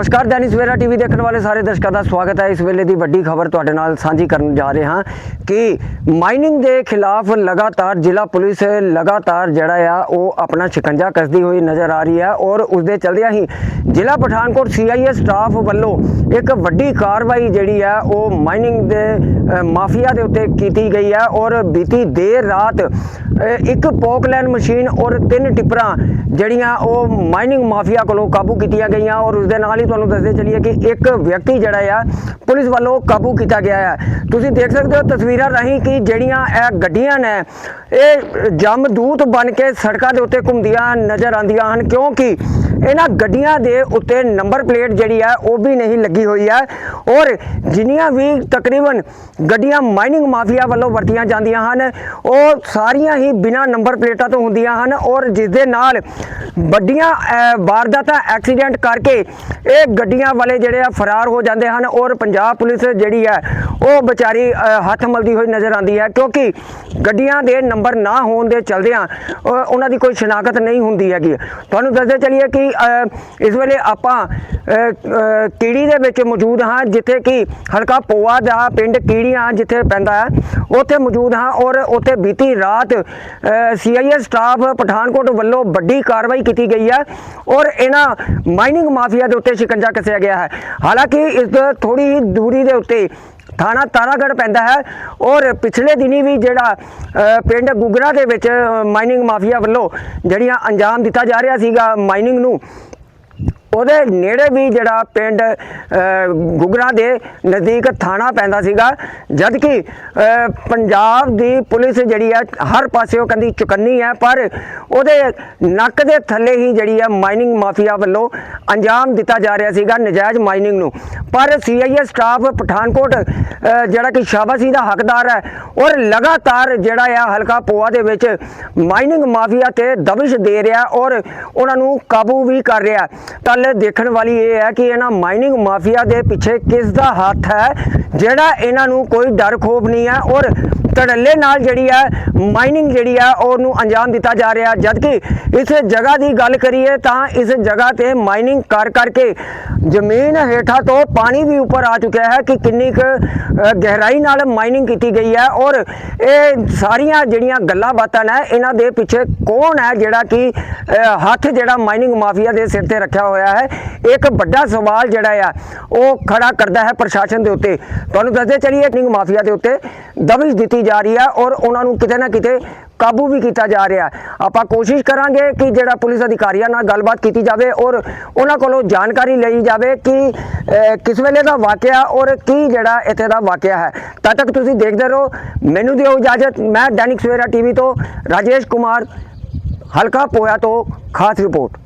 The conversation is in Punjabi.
ਨਮਸਕਾਰ, ਦੈਨਿਕ ਸਵੇਰਾ ਟੀਵੀ ਦੇਖਣ ਵਾਲੇ ਸਾਰੇ ਦਰਸ਼ਕਾਂ ਦਾ ਸਵਾਗਤ ਹੈ। ਇਸ ਵੇਲੇ ਦੀ ਵੱਡੀ ਖਬਰ ਤੁਹਾਡੇ ਨਾਲ ਸਾਂਝੀ ਕਰਨ ਜਾ ਰਹੇ ਹਾਂ ਕਿ ਮਾਈਨਿੰਗ ਦੇ ਖਿਲਾਫ ਲਗਾਤਾਰ ਜ਼ਿਲ੍ਹਾ ਪੁਲਿਸ ਲਗਾਤਾਰ ਜਿਹੜਾ ਆ, ਉਹ ਆਪਣਾ ਸ਼ਿਕੰਜਾ ਕੱਸਦੀ ਹੋਈ ਨਜ਼ਰ ਆ ਰਹੀ ਹੈ ਔਰ ਉਸ ਦੇ ਚਲਦਿਆਂ ਹੀ ਜ਼ਿਲ੍ਹਾ ਪਠਾਨਕੋਟ ਸੀਆਈਏ ਸਟਾਫ ਵੱਲੋਂ ਇੱਕ ਵੱਡੀ ਕਾਰਵਾਈ ਜਿਹੜੀ ਆ, ਉਹ ਮਾਈਨਿੰਗ ਦੇ ਮਾਫੀਆ ਦੇ ਉੱਤੇ ਕੀਤੀ ਗਈ ਹੈ ਔਰ ਬੀਤੀ ਦੇਰ ਰਾਤ ਇੱਕ ਪੋਕਲੈਨ ਮਸ਼ੀਨ ਔਰ ਤਿੰਨ ਟਿੱਪਰਾਂ ਜਿਹੜੀਆਂ ਉਹ ਮਾਈਨਿੰਗ ਮਾਫੀਆ ਕੋਲੋਂ ਕਾਬੂ ਕੀਤੀਆਂ ਗਈਆਂ ਔਰ ਉਸ ਦੇ ਨਾਲ ਹੀ ਤੁਹਾਨੂੰ ਦੱਸਦੇ ਚਲੀਏ ਕਿ ਇੱਕ ਵਿਅਕਤੀ ਜਿਹੜਾ ਆ, ਪੁਲਿਸ ਵੱਲੋਂ ਕਾਬੂ ਕੀਤਾ ਗਿਆ ਹੈ ਤੁਸੀਂ ਦੇਖ ਸਕਦੇ ਹੋ ਤਸਵੀਰਾਂ ਰਾਹੀਂ ਕਿ ਜਿਹੜੀਆਂ ਇਹ ਗੱਡੀਆਂ ਨੇ, ਇਹ ਜਮਦੂਤ ਬਣ ਕੇ ਸੜਕਾਂ ਦੇ ਉੱਤੇ ਘੁੰਮਦੀਆਂ ਨਜ਼ਰ ਆਉਂਦੀਆਂ ਹਨ, ਕਿਉਂਕਿ ਇਹਨਾਂ ਗੱਡੀਆਂ ਦੇ ਉੱਤੇ ਨੰਬਰ ਪਲੇਟ ਜਿਹੜੀ ਹੈ ਉਹ ਵੀ ਨਹੀਂ ਲੱਗੀ ਹੋਈ ਹੈ ਔਰ ਜਿੰਨੀਆਂ ਵੀ ਤਕਰੀਬਨ ਗੱਡੀਆਂ ਮਾਈਨਿੰਗ ਮਾਫੀਆ ਵੱਲੋਂ ਵਰਤੀਆਂ ਜਾਂਦੀਆਂ ਹਨ, ਉਹ ਸਾਰੀਆਂ ਹੀ ਬਿਨਾਂ ਨੰਬਰ ਪਲੇਟਾਂ ਤੋਂ ਹੁੰਦੀਆਂ ਹਨ ਔਰ ਜਿਸ ਦੇ ਨਾਲ ਵੱਡੀਆਂ ਵਾਰਦਾਤਾਂ, ਐਕਸੀਡੈਂਟ ਕਰਕੇ ਇਹ ਗੱਡੀਆਂ ਵਾਲੇ ਜਿਹੜੇ ਆ, ਫਰਾਰ ਹੋ ਜਾਂਦੇ ਹਨ ਔਰ ਪੰਜਾਬ ਪੁਲਿਸ ਜਿਹੜੀ ਹੈ ਉਹ ਵਿਚਾਰੀ ਹੱਥ ਮਲਦੀ ਹੋਈ ਨਜ਼ਰ ਆਉਂਦੀ ਹੈ ਕਿਉਂਕਿ ਗੱਡੀਆਂ ਦੇ ਨੰਬਰ ਨਾ ਹੋਣ ਦੇ ਚਲਦਿਆਂ ਉਹਨਾਂ ਦੀ ਕੋਈ ਸ਼ਨਾਖਤ ਨਹੀਂ ਹੁੰਦੀ ਹੈਗੀ। ਤੁਹਾਨੂੰ ਦੱਸਦੇ ਚਲੀਏ ਕਿ ਅਹ, ਇਸ ਵੇਲੇ ਆਪਾਂ ਕੀੜੀ ਦੇ ਵਿੱਚ ਮੌਜੂਦ ਹਾਂ ਜਿੱਥੇ ਕਿ ਹਲਕਾ ਪੋਆ ਦਾ ਪਿੰਡ ਕੀੜੀਆਂ ਜਿੱਥੇ ਪੈਂਦਾ ਹੈ ਉੱਥੇ ਮੌਜੂਦ ਹਾਂ ਔਰ ਉੱਥੇ ਬੀਤੀ ਰਾਤ ਸੀਆਈਏ ਸਟਾਫ ਪਠਾਨਕੋਟ ਵੱਲੋਂ ਵੱਡੀ ਕਾਰਵਾਈ ਕੀਤੀ ਗਈ ਹੈ ਔਰ ਇਹਨਾਂ ਮਾਈਨਿੰਗ ਮਾਫੀਆ ਦੇ ਉੱਤੇ ਸ਼ਿਕੰਜਾ ਕੱਸਿਆ ਗਿਆ ਹੈ। ਹਾਲਾਂਕਿ ਇਸ ਤੋਂ ਥੋੜੀ ਹੀ ਦੂਰੀ ਦੇ ਉੱਤੇ ਥਾਣਾ ਤਾਰਾਗੜ੍ਹ ਪੈਂਦਾ ਹੈ। ਔਰ ਪਿਛਲੇ ਦਿਨੀ ਵੀ ਜਿਹੜਾ ਪਿੰਡ ਗੁਗਰਾ ਦੇ ਵਿੱਚ ਮਾਈਨਿੰਗ ਮਾਫੀਆ ਵੱਲੋਂ ਜਿਹੜੀਆਂ ਅੰਜਾਮ ਦਿੱਤਾ ਜਾ ਰਿਹਾ ਸੀਗਾ ਮਾਈਨਿੰਗ ਨੂੰ ਉਹਦੇ ਨੇੜੇ ਵੀ ਜਿਹੜਾ ਪਿੰਡ ਅ, ਗੁਗਰਾ ਦੇ ਨਜ਼ਦੀਕ ਥਾਣਾ ਪੈਂਦਾ ਸੀਗਾ। ਜਦ ਕਿ ਪੰਜਾਬ ਦੀ ਪੁਲਿਸ ਜਿਹੜੀ ਹੈ ਹਰ ਪਾਸਿਓਂ ਕਹਿੰਦੀ ਚੁਕੰਨੀ ਹੈ ਪਰ ਉਹਦੇ ਨੱਕ ਦੇ ਥੱਲੇ ਹੀ ਜਿਹੜੀ ਹੈ ਮਾਈਨਿੰਗ ਮਾਫੀਆ ਵੱਲੋਂ ਅੰਜਾਮ ਦਿੱਤਾ ਜਾ ਰਿਹਾ ਸੀਗਾ ਨਜਾਇਜ਼ ਮਾਈਨਿੰਗ ਨੂੰ। ਪਰ ਸੀਆਈਏ ਸਟਾਫ ਪਠਾਨਕੋਟ ਜਿਹੜਾ ਕਿ ਸ਼ਾਬਾਸ਼ੀ ਦਾ ਹੱਕਦਾਰ ਹੈ ਔਰ ਲਗਾਤਾਰ ਜਿਹੜਾ ਆ ਹਲਕਾ ਪੋਆ ਦੇ ਵਿੱਚ ਮਾਈਨਿੰਗ ਮਾਫੀਆ ਤੇ ਦਬਿਸ਼ ਦੇ ਰਿਹਾ ਔਰ ਉਹਨਾਂ ਨੂੰ ਕਾਬੂ ਵੀ ਕਰ ਰਿਹਾ। ਤਾਂ ਕੱਲ ਦੇਖਣ ਵਾਲੀ ਇਹ ਹੈ ਕਿ ਇਹਨਾਂ ਮਾਈਨਿੰਗ ਮਾਫੀਆ ਦੇ ਪਿੱਛੇ ਕਿਸ ਦਾ ਹੱਥ ਹੈ ਜਿਹੜਾ ਇਹਨਾਂ ਨੂੰ ਕੋਈ ਡਰ ਖੋਫ ਨਹੀਂ ਹੈ ਔਰ ਧੜੱਲੇ ਨਾਲ ਜਿਹੜੀ ਹੈ ਮਾਈਨਿੰਗ ਜਿਹੜੀ ਹੈ ਉਹਨੂੰ ਅੰਜਾਮ ਦਿੱਤਾ ਜਾ ਰਿਹਾ। ਜਦਕਿ ਇਸ ਜਗ੍ਹਾ ਦੀ ਗੱਲ ਕਰੀਏ ਤਾਂ ਇਸ ਜਗ੍ਹਾ ਤੇ ਮਾਈਨਿੰਗ ਕਰ ਕਰਕੇ ਜ਼ਮੀਨ ਹੇਠਾਂ ਤੋਂ ਪਾਣੀ ਵੀ ਉੱਪਰ ਆ ਚੁੱਕਿਆ ਹੈ ਕਿ ਕਿੰਨੀ ਕੁ ਗਹਿਰਾਈ ਨਾਲ ਮਾਈਨਿੰਗ ਕੀਤੀ ਗਈ ਹੈ। ਔਰ ਇਹ ਸਾਰੀਆਂ ਜਿਹੜੀਆਂ ਗੱਲਾਂ ਬਾਤਾਂ ਨੇ, ਇਹਨਾਂ ਦੇ ਪਿੱਛੇ ਕੌਣ ਹੈ ਜਿਹੜਾ ਕਿ ਹੱਥ ਜਿਹੜਾ ਮਾਈਨਿੰਗ ਮਾਫੀਆ ਦੇ ਸਿਰ ਤੇ ਰੱਖਿਆ ਹੋਇਆ ਹੈ? ਇੱਕ ਵੱਡਾ ਸਵਾਲ ਜਿਹੜਾ ਆ, ਉਹ ਖੜਾ ਕਰਦਾ ਹੈ ਪ੍ਰਸ਼ਾਸਨ ਦੇ ਉੱਤੇ। ਤੁਹਾਨੂੰ ਦੱਸਦੇ ਚਲੀਏ ਮਾਈਨਿੰਗ ਮਾਫੀਆ ਦੇ ਉੱਤੇ। ਦਬਿਸ਼ ਦਿੱਤੀ ਜਾ ਰਹੀ ਹੈ ਔਰ ਉਹਨਾਂ ਨੂੰ ਕਿਤੇ ਨਾ ਕਿਤੇ ਕਾਬੂ ਵੀ ਕੀਤਾ ਜਾ ਰਿਹਾ ਆਪਾਂ ਕੋਸ਼ਿਸ਼ ਕਰਾਂਗੇ ਕਿ ਜਿਹੜਾ ਪੁਲਿਸ ਅਧਿਕਾਰੀਆਂ ਨਾਲ ਗੱਲਬਾਤ ਕੀਤੀ ਜਾਵੇ ਔਰ ਉਹਨਾਂ ਕੋਲੋਂ ਜਾਣਕਾਰੀ ਲਈ ਜਾਵੇ ਕਿ ਕਿਸ ਵੇਲੇ ਦਾ ਵਾਕਿਆ ਔਰ ਕੀ ਜਿਹੜਾ ਇੱਥੇ ਦਾ ਵਾਕਿਆ ਹੈ। ਤਦ ਤੱਕ ਤੁਸੀਂ ਦੇਖਦੇ ਰਹੋ। ਮੈਨੂੰ ਦਿਓ ਇਜਾਜ਼ਤ। ਮੈਂ ਦੈਨਿਕ ਸਵੇਰਾ ਟੀਵੀ ਤੋਂ ਰਾਜੇਸ਼ ਕੁਮਾਰ, ਹਲਕਾ ਪੋਇਆ ਤੋਂ ਖਾਸ ਰਿਪੋਰਟ।